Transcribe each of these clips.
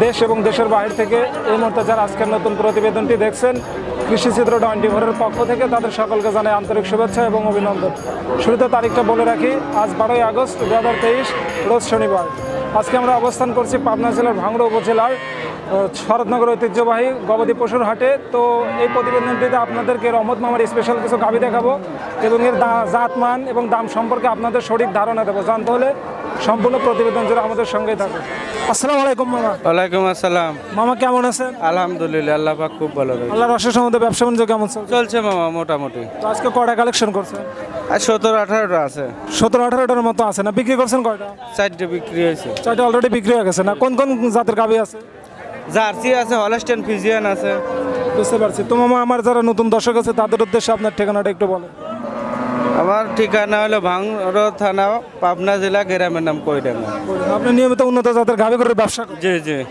দেশ এবং দেশের বাইরে থেকে এই মুহূর্তে যারা আজকের নতুন প্রতিবেদনটি দেখছেন, কৃষিচিত্র টোয়েন্টি ফোরের পক্ষ থেকে তাদের সকলকে জানাই আন্তরিক শুভেচ্ছা এবং অভিনন্দন। শুরুতে তারিখটা বলে রাখি, আজ বারোই আগস্ট দু হাজার তেইশ, রোজ শনিবার। আজকে আমরা অবস্থান করছি পাবনা জেলার ভাঙড়া উপজেলার শরৎনগর ঐতিহ্যবাহী গবাদি পশুর হাটে। তো এই প্রতিবেদনটিতে আপনাদেরকে রহমত মামার স্পেশাল কিছু গাভি দেখাবো এবং এর দা- জাতমান এবং দাম সম্পর্কে আপনাদের সঠিক ধারণা দেবো। জানতে হলে সম্পূর্ণ প্রতিবেদন জুড়ে আমাদের সঙ্গেই থাকুন। আসসালামু আলাইকুম মামা। ওয়ালাইকুম আসসালাম। মামা কেমন আছেন? আলহামদুলিল্লাহ আল্লাহ পাক খুব ভালো আল্লাহর অশেষ ব্যবসা বাণিজ্য কেমন চলছে? চলছে মামা মোটামুটি। তো আজকে কয়টা কালেকশন করছেন? আর সতেরো আঠারোটা আছে। সতেরো আঠারোটার মতো আছে না? বিক্রি করছেন কয়টা? চারটে বিক্রি হয়েছে। চারটা অলরেডি বিক্রি হয়ে গেছে না? কোন কোন জাতের আছে? জার্সি আছে হলস্টেন ফিজিয়ান আছে। বুঝতে পারছি। তো মামা আমার যারা নতুন দর্শক আছে তাদের উদ্দেশ্যে আপনার ঠিকানাটা একটু বলেন। আমার ঠিকানা হলো ভাঙর থানা পাবনা জেলা গ্রামের নাম কইডাঙ্গা আপনি নিয়মিত উন্নত জাতের গাভী করে ব্যবসা জি জি।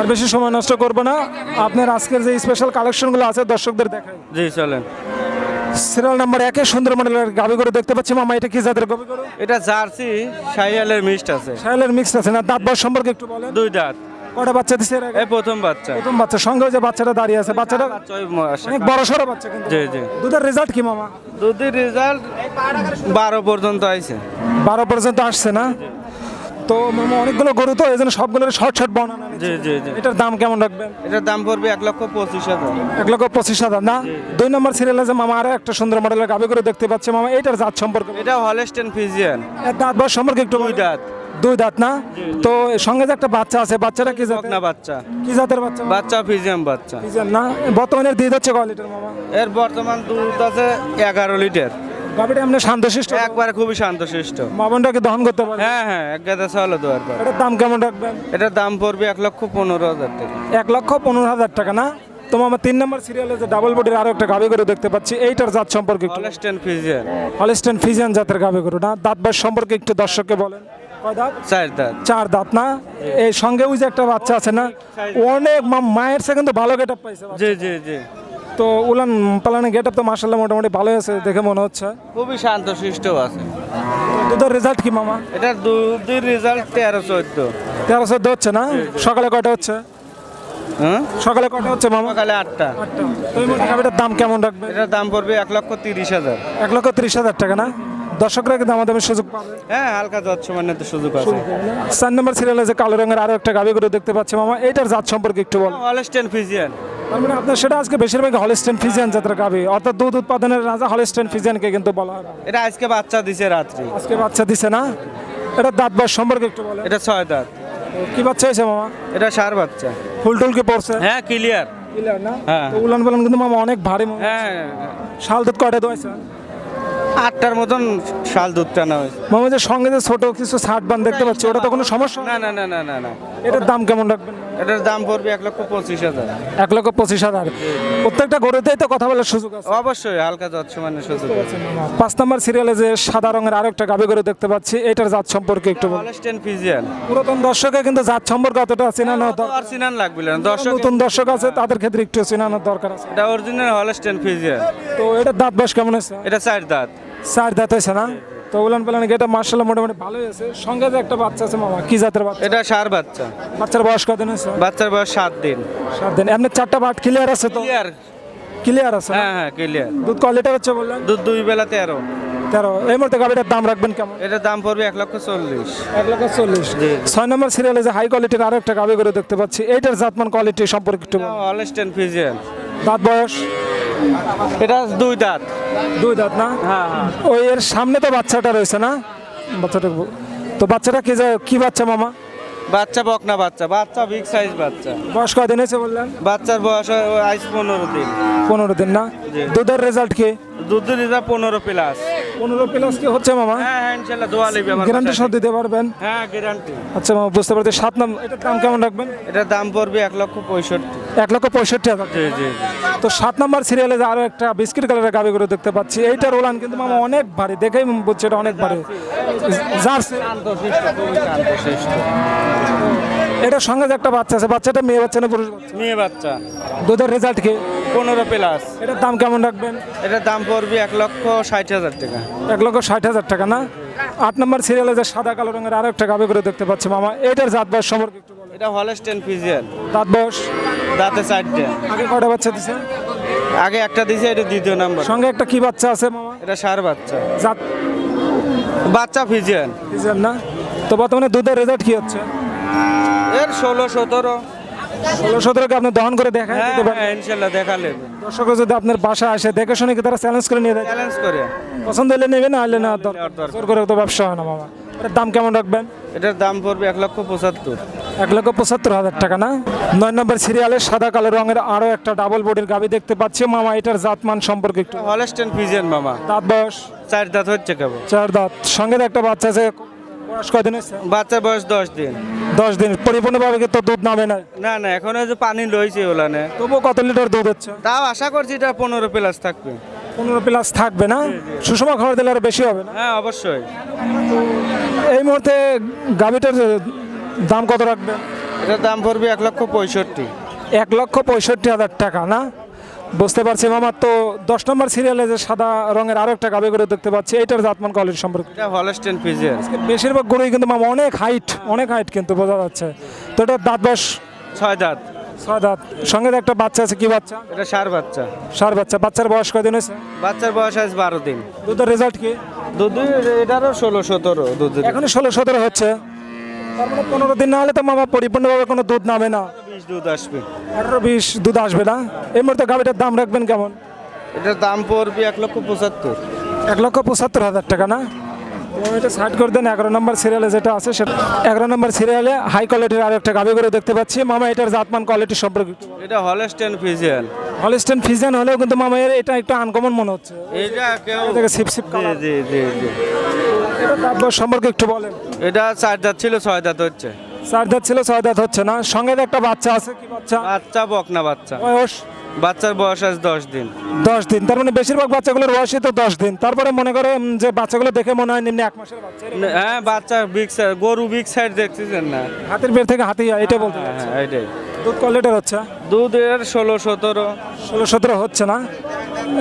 আর বেশি- সময় নষ্ট করব না। আপনার আজকের যে স্পেশাল কালেকশনগুলো আছে দর্শকদের দেখাই। জি চলেন। সিরিয়াল নাম্বার একে সুন্দর মডেলের গাভি করে দেখতে পাচ্ছি। মামা এটা কি জাতের গাভি করে এটা জার্সি শাহিয়ালের মিষ্ট আছে। শাইলের মিক্স আছে না? দাঁত বয়স সম্পর্কে একটু বলেন। দুই দাঁত। কয়টা বাচ্চা এর আগে? এই প্রথম বাচ্চা। প্রথম বাচ্চা সঙ্গে ওই যে বাচ্চাটা দাঁড়িয়ে আছে বাচ্চাটা বাচ্চা ওই মাসে। অনেক বড় সড়ো বাচ্চা কিন্তু। জি জি। দুধের রেজাল্ট কি মামা? দুধের রেজাল্ট বারো পর্যন্ত আইছে। বারো পর্যন্ত আসছে না? তো মামা অনেকগুলো গরু তো এই জন্য সবগুলোর শর্ট শর্ট বর্ণনা জি জি জি। এটার দাম কেমন রাখবেন? এটার দাম পড়বে এক লক্ষ পঁচিশ হাজার। এক লক্ষ পঁচিশ হাজার না? দুই নম্বর সিরিয়ালে যে মামা আরও একটা সুন্দর মডেলের গাভি করে দেখতে পাচ্ছে মামা এটার জাত সম্পর্কে এটা হলস্টেন ফিজিয়ান এর দাঁত বয়স সম্পর্কে একটু দুই দাঁত। দুই দাঁত না? তো সঙ্গে যে একটা বাচ্চা আছে বাচ্চাটা কি জাতের? না বাচ্চা। কি জাতের বাচ্চা? বাচ্চা ফিজিয়াম বাচ্চা। কি না? বর্তমানে দুধ হচ্ছে কয় লিটার মামা? এর বর্তমান দুধ আছে এগারো লিটার। গাভিটা এমনি শান্তশিষ্ট? একবারে খুবই শান্তশিষ্ট। মামনটাকে দহন করতে পারে হ্যাঁ হ্যাঁ এক গাদা চালও দেওয়ার পর। এটার দাম কেমন রাখবেন? এটার দাম পড়বে এক লক্ষ পনেরো হাজার টাকা। এক লক্ষ পনেরো হাজার টাকা না? তো আমার তিন নম্বর সিরিয়ালে যে ডাবল বডির আরও একটা গাভি গরু দেখতে পাচ্ছি এইটার জাত সম্পর্কে হলস্টেন ফিজিয়ান হলিস্টেন ফিজিয়ান জাতের গাভি গরু না? দাঁত সম্পর্কে একটু দর্শককে বলেন। কয় দাঁত? চার দাঁত। চার দাঁত না? এই সঙ্গে ওই যে একটা বাচ্চা আছে না? অনেক মায়ের সে কিন্তু ভালো গেট পাইছে জি জি জি। তো উলান পালানের গেট তো মার্শাল্লাহ মোটামুটি ভালো আছে দেখে মনে হচ্ছে। খুবই শান্তশিষ্ট আছে। তো দুধের রেজাল্ট কি মামা? এটা দুধের রেজাল্ট তেরো চোদ্দ। তেরো চোদ্দ হচ্ছে না? সকালে কয়টা হচ্ছে? হ্যাঁ? সকালে কয়টা হচ্ছে মামা? সকালে আটটা। আটটা। তো এই দাম কেমন রাখবে এটার দাম পড়বে এক লক্ষ তিরিশ হাজার। এক লক্ষ ত্রিশ হাজার টাকা না? দর্শকরা কিন্তু আমাদের সুযোগ পাবে। হ্যাঁ হালকা যাচ্ছে মানে সুযোগ আছে। চার নম্বর সিরিয়ালে যে কালো রঙের আরও একটা গাভি গরু দেখতে পাচ্ছি মামা এটার জাত সম্পর্কে একটু বল। হলস্টেন ফিজিয়ান তার মানে আপনার সেটা আজকে বেশিরভাগ হলিস্টেন ফিজিয়ান জাতের গাভি অর্থাৎ দুধ উৎপাদনের রাজা হলিস্টেন ফিজিয়ানকে কিন্তু বলা হয়। এটা আজকে বাচ্চা দিছে রাত্রি। আজকে বাচ্চা দিছে না? এটা দাঁত বয়স সম্পর্কে একটু বলে। এটা ছয় দাঁত। কি বাচ্চা হয়েছে মামা? এটা সার বাচ্চা। ফুল টুল কি পড়ছে? হ্যাঁ ক্লিয়ার ক্লিয়ার না? হ্যাঁ। উলান পালান কিন্তু মামা অনেক ভারী। হ্যাঁ। শাল দুধ কয়টা দোয়াইছে? আটটার মতন শাল দুধ টানা হয়েছে। মামা যে সঙ্গে যে ছোট কিছু ছাট বান দেখতে পাচ্ছি ওটা তো কোনো সমস্যা? না না না না না না। এটার দাম কেমন রাখবেন? এটার দাম পড়বে এক লক্ষ পঁচিশ হাজার। এক লক্ষ পঁচিশ হাজার। প্রত্যেকটা গরুতেই তো কথা বলার সুযোগ আছে। অবশ্যই হালকা যাচ্ছে মানে সুযোগ আছে। পাঁচ নম্বর সিরিয়ালে যে সাদা রঙের আরও একটা গাভি গরু দেখতে পাচ্ছি এটার জাত সম্পর্কে একটু হলস্টেন ফিজিয়ান পুরাতন দর্শকে কিন্তু জাত সম্পর্কে অতটা চেনানো দরকার আর সিনান লাগবে না। দর্শক নতুন দর্শক আছে তাদের ক্ষেত্রে একটু চেনানোর দরকার আছে। এটা অরিজিনাল হলস্টেন ফিজিয়ান তো এটার দাঁত বয়স কেমন আছে এটা চার দাঁত। চার দাঁত হয়েছে না? তো উলান পালান এটা মার্শাল্লাহ মোটামুটি ভালোই আছে। সঙ্গে যে একটা বাচ্চা আছে মামা কি জাতের বাচ্চা? এটা সার বাচ্চা। বাচ্চার বয়স কদিন হয়েছে? বাচ্চার বয়স সাত দিন। সাত দিন। এমনি চারটা বাট ক্লিয়ার আছে তো? ক্লিয়ার ক্লিয়ার আছে হ্যাঁ হ্যাঁ ক্লিয়ার দুধ কয় লিটার হচ্ছে বললেন? দুধ দুই বেলা তেরো। তেরো। এই মুহূর্তে গাড়িটার দাম রাখবেন কেমন? এটার দাম পড়বে এক লক্ষ চল্লিশ। এক লক্ষ চল্লিশ। ছয় নম্বর সিরিয়ালে যে হাই কোয়ালিটির আরও একটা গাবি করে দেখতে পাচ্ছি। এইটার জাতমান কোয়ালিটি সম্পর্কে একটু বলুন। হলস্টেন ফিজিয়ান দাঁত বয়স? এটা দুই দাঁত। দুই দাঁত না? হ্যাঁ হ্যাঁ। ওই এর সামনে তো বাচ্চাটা রয়েছে না? বাচ্চাটা তো বাচ্চাটা কি কি বাচ্চা মামা? বাচ্চা বকনা বাচ্চা বাচ্চা বিগ সাইজ বাচ্চা। বয়স কয়দিন হয়েছে বললেন? বাচ্চার বয়স আইস পনেরো দিন। পনেরো দিন না? দুধের রেজাল্ট কি? দুধ রেজাল্ট পনেরো প্লাস পনেরো প্লাস কি হচ্ছে মামা? হ্যাঁ হ্যাঁ ইনশাল্লাহ দোয়া লিবি আমার গ্যারান্টি সব দিতে পারবেন? হ্যাঁ গ্যারান্টি আচ্ছা মামা বুঝতে পারছি। সাত নাম এটার দাম কেমন রাখবেন? এটার দাম পড়বে এক লক্ষ পঁয়ষট্টি। এক লক্ষ পঁয়ষট্টি হাজার। জি জি তো সাত নাম্বার সিরিয়ালে যে আরও একটা বিস্কিট কালারের গাবি করে দেখতে পাচ্ছি। এইটার ওলান কিন্তু মামা অনেক ভারী। দেখেই বুঝছে এটা অনেক ভারী। জার্সি। এটার সঙ্গে যে একটা বাচ্চা আছে বাচ্চাটা মেয়ে বাচ্চা না পুরুষ বাচ্চা? মেয়ে বাচ্চা। দুধের রেজাল্ট কি? পনেরো প্লাস এটার দাম কেমন রাখবেন? এটার দাম পড়বে এক লক্ষ ষাট হাজার টাকা। এক লক্ষ ষাট হাজার টাকা না? আট নম্বর সিরিয়ালে যে সাদা কালো রঙের আরও একটা গাবি করে দেখতে পাচ্ছি মামা। এটার জাত বয়স সম্পর্কে একটু বলেন। এটা হলস্টেন ফিজিয়াল দাঁত বয়স? দাঁতে চারটে। আগে কয়টা বাচ্চা দিছে? আগে একটা দিছে এটা দ্বিতীয় নাম্বার। সঙ্গে একটা কি বাচ্চা আছে মামা? এটা সার বাচ্চা। জাত? বাচ্চা ফিজিয়াল দিয়েছেন না? তো বর্তমানে দুধের রেজাল্ট কি হচ্ছে? এর ষোলো সতেরো। ষোলো সতেরোকে আপনি দহন করে দেখা হ্যাঁ হ্যাঁ ইনশাল্লাহ দেখা নেবে দর্শক যদি আপনার বাসা আসে দেখে শুনে কি তারা চ্যালেঞ্জ করে নিয়ে চ্যালেঞ্জ করে। পছন্দ হলে নেবে না হলে না দরকার। করে তো ব্যবসা হয় না মামা। এটার দাম কেমন রাখবেন? এটার দাম পড়বে এক লক্ষ পঁচাত্তর। এক লক্ষ পঁচাত্তর হাজার টাকা না? নয় নম্বর সিরিয়ালে সাদা কালো রঙের আরও একটা ডাবল বডির গাবি দেখতে পাচ্ছি। মামা এটার জাতমান সম্পর্কে একটু। হলস্টেন ফিজিয়ান মামা। দাঁত বয়স? চার দাঁত হচ্ছে কেবল। চার দাঁত। সঙ্গে একটা বাচ্চা আছে বয়স কয়দিন হয়েছে? বাচ্চার বয়স দশ দিন। দশ দিন। পরিপূর্ণভাবে তো দুধ নামে না? না না এখন যে পানি লইছে ওলানে। তবুও কত লিটার দুধ হচ্ছে? তাও আশা করছি এটা পনেরো প্লাস থাকবে। পনেরো প্লাস থাকবে না? সুষম খাবার দিলে আরও বেশি হবে না? হ্যাঁ অবশ্যই। এই মুহূর্তে গাবিটার দাম কত রাখবেন এটার দাম পড়বে এক লক্ষ পঁয়ষট্টি। এক লক্ষ পঁয়ষট্টি হাজার টাকা না? বুঝতে পারছি মামা তো দশ নম্বর সিরিয়ালে যে সাদা রঙের আরও একটা গাবি করে দেখতে পাচ্ছি এইটার জাতমান কোয়ালিটি সম্পর্কে? এটা হলস্টেন ফিজিয়ান বেশিরভাগ গরুই কিন্তু মামা অনেক হাইট অনেক হাইট কিন্তু বোঝা যাচ্ছে। তো এটা দাঁত বয়স? ছয় দাঁত। ছয় দাঁত। সঙ্গে একটা বাচ্চা আছে কি বাচ্চা? এটা সার বাচ্চা। সার বাচ্চা। বাচ্চার বয়স কয়দিন হয়েছে? বাচ্চার বয়স আজ বারো দিন। দুধের রেজাল্ট কি? দুধ এটারও ষোলো সতেরো দুধ এখনই ষোলো সতেরো হচ্ছে। মানে পনেরো দিন না হলে তো মামা পরিপূর্ণভাবে কোনো দুধ নামে না। বিশ দুধ আসবে। আঠারো বিশ দুধ আসবে না? এই মুহূর্তে গাবিটার দাম রাখবেন কেমন? এটার দাম পড়বে এক লক্ষ পঁচাত্তর। এক লক্ষ পঁচাত্তর হাজার টাকা না? এটা সাইড করে দেন এগারো নম্বর সিরিয়ালে যেটা আছে সেটা এগারো নম্বর সিরিয়ালে হাই কোয়ালিটির আর একটা গাবি করে দেখতে পাচ্ছি। মামা এটার জাতমান কোয়ালিটি সম্পর্কে। এটা হলস্টেন ফিজিয়ান হলিস্টেন ফিজিয়ান হলেও কিন্তু মামা এর এটা একটু আনকমন মনে হচ্ছে। এটা কেউ থেকে সিপ সিপ জি জি জি সম্পর্কে একটু বলেন। এটা চার দাঁত ছিল ছয় দাঁত হচ্ছে। চার দাঁত ছিল ছয় দাঁত হচ্ছে না। সঙ্গে একটা বাচ্চা আছে কি বাচ্চা? বাচ্চা বকনা বাচ্চা। বয়স বাচ্চার বয়স আজ দশ দিন। দশ দিন। তার মানে বেশিরভাগ বাচ্চাগুলোর বয়সই তো দশ দিন। তারপরে মনে করে যে বাচ্চাগুলো দেখে মনে হয় নিম্নে এক মাসের বাচ্চা হ্যাঁ বাচ্চা বিগ সাইড গরু বিগ সাইড দেখতেছেন না? হাতের বের থেকে হাতি এটা বলতে হ্যাঁ চাচ্ছি। হ্যাঁ এটাই। দুধ কোয়ালিটির হচ্ছে? দুধ এর ষোলো সতেরো। ষোলো সতেরো হচ্ছে না?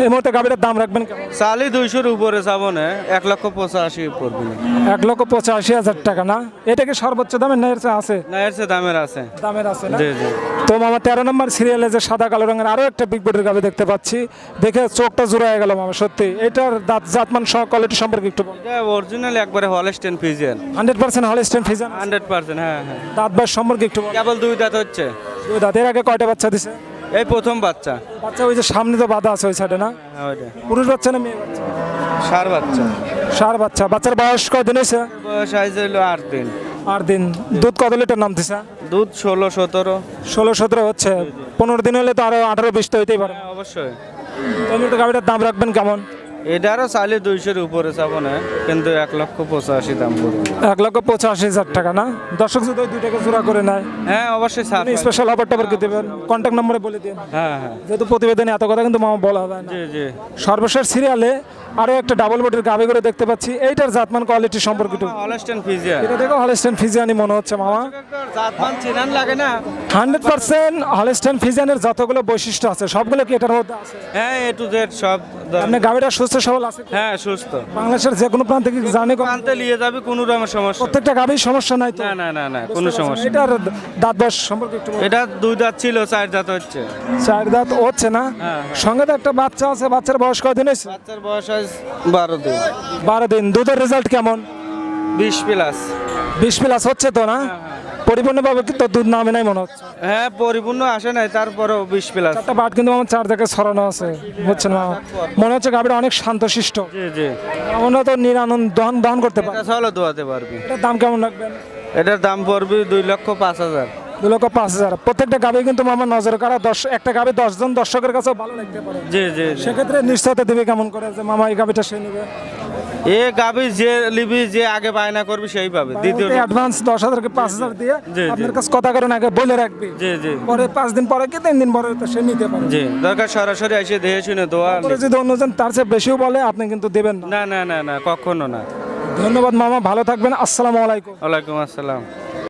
এই মুহূর্তে গাভীটার দাম রাখবেন কেমন? চালি দুইশোর উপরে না এক লক্ষ পঁচাশি পড়বে না। এক লক্ষ পঁচাশি হাজার টাকা না? এটা কি সর্বোচ্চ দামের না এর চেয়ে আছে? না এর চেয়ে দামের আছে। দামের আছে না? জি জি। তো মামা তেরো নম্বর সিরিয়ালে যে সাদা কালো রঙের আরও একটা বিগ বডির গাভী দেখতে পাচ্ছি। দেখে চোখটা জুড়ায় গেল মামা সত্যি। এটার দাঁত জাতমান সহ কোয়ালিটি সম্পর্কে একটু এটা অরিজিনাল একবারে Holstein Friesian hundred percent Holstein Friesian hundred percent হ্যাঁ হ্যাঁ। দাঁত বাস সম্পর্কে একটু বল। কেবল দুই দাঁত হচ্ছে। দুই দাঁত। আগে কয়টা বাচ্চা দিছে? এই প্রথম বাচ্চা। বাচ্চা ওই যে সামনে তো বাধা আছে ওই সাইডে না? হ্যাঁ ওইটা। পুরুষ বাচ্চা না মেয়ে বাচ্চা? সার বাচ্চা। সার বাচ্চা। বাচ্চার বয়স কয়দিন হয়েছে? বয়স আজ হইল আট দিন। আট দিন। দুধ কত লিটার নাম দিছে? দুধ ষোলো সতেরো। ষোলো সতেরো হচ্ছে। পনেরো দিন হলে তো আরও আঠারো বিশ তো হইতেই পারে। অবশ্যই। অবশ্যই তো গাড়িটার দাম রাখবেন কেমন? এটারও চালি দুইশোর উপরে যাব না কিন্তু এক লক্ষ পঁচাশি দাম এক লক্ষ পঁচাশি হাজার টাকা না? দর্শক যদি ওই দুইটাকে জোড়া করে নেয় হ্যাঁ অবশ্যই পাবে। স্পেশাল অফার কি দেবেন কন্ট্যাক্ট নম্বরে বলে দিন। হ্যাঁ হ্যাঁ যেহেতু প্রতিবেদনে এত কথা কিন্তু মামা বলা না। জি জি। সর্বশেষ সিরিয়ালে আরও একটা ডাবল বডির গাভি করে দেখতে পাচ্ছি এইটার জাতমান কোয়ালিটি সম্পর্কে একটু হলস্টেন ফিজিয়ান এটা দেখো হলস্টেন ফিজিয়ানি মনে হচ্ছে মামা। জাতমান চিনান লাগে না? হান্ড্রেড পার্সেন্ট হলস্টেন ফিজিয়ানের যতগুলো বৈশিষ্ট্য আছে সবগুলো কি এটার মধ্যে আছে? হ্যাঁ এ টু জেড সব আপনি সুস্থ সবল আছে? হ্যাঁ সুস্থ। বাংলাদেশের যে কোনো প্রান্ত থেকে জানে আনতে নিয়ে যাবে কোনো রকমের সমস্যা প্রত্যেকটা গাভীর সমস্যা নাই তো? না না না না কোনো সমস্যা। এটার দাঁত বয়স সম্পর্কে একটু এটা দুই দাঁত ছিল চার দাঁত হচ্ছে। চার দাঁত হচ্ছে না? হ্যাঁ। সঙ্গে তো একটা বাচ্চা আছে বাচ্চার বয়স কয়দিন হয়েছে? বাচ্চার বয়স বারো দিন। বারো দিন। দুধের রেজাল্ট কেমন? বিশ প্লাস বিশ প্লাস হচ্ছে তো না? পরিপূর্ণভাবে কিন্তু দুধ নামে নাই মনে হচ্ছে? হ্যাঁ পরিপূর্ণ আসে নাই তারপরেও বিশ প্লাস। একটা বাট কিন্তু আমার চার জায়গায় ছড়ানো আছে বুঝছেন মামা মনে হচ্ছে গাভীটা অনেক শান্তশিষ্ট। জি জি। আমরা তো নিরানন্দ দহন দহন করতে পারি। চলো দোয়াতে পারবি। এটার দাম কেমন রাখবেন এটার দাম পড়বে দুই লক্ষ পাঁচ হাজার। দু লক্ষ পাঁচ হাজার। প্রত্যেকটা গাভী কিন্তু মামার নজর কারা দশ একটা গাভী দশজন দর্শকের কাছেও ভালো লাগতে পারে। জি জি। সেক্ষেত্রে নিশ্চয়তা দেবে কেমন করে যে মামা এই গাভীটা সে নেবে? এ গাবি যে লিবি যে আগে বায়না করবি সেই পাবে। দ্বিতীয় অ্যাডভান্স দশ হাজার পাঁচ হাজার দিয়ে। আপনার কাছে কথা কারণ আগে বলে রাখবি। জি জি। পরে পাঁচ দিন পরে কি তিন দিন পরে তো সে নিতে পারে। জি দরকার সরাসরি এসে দেখে শুনে দোয়া যদি অন্যজন তার চেয়ে বেশিও বলে আপনি কিন্তু দেবেন না। না না না না কখনো না। ধন্যবাদ মামা ভালো থাকবেন আসসালামু আলাইকুম। ওয়ালাইকুম আসসালাম।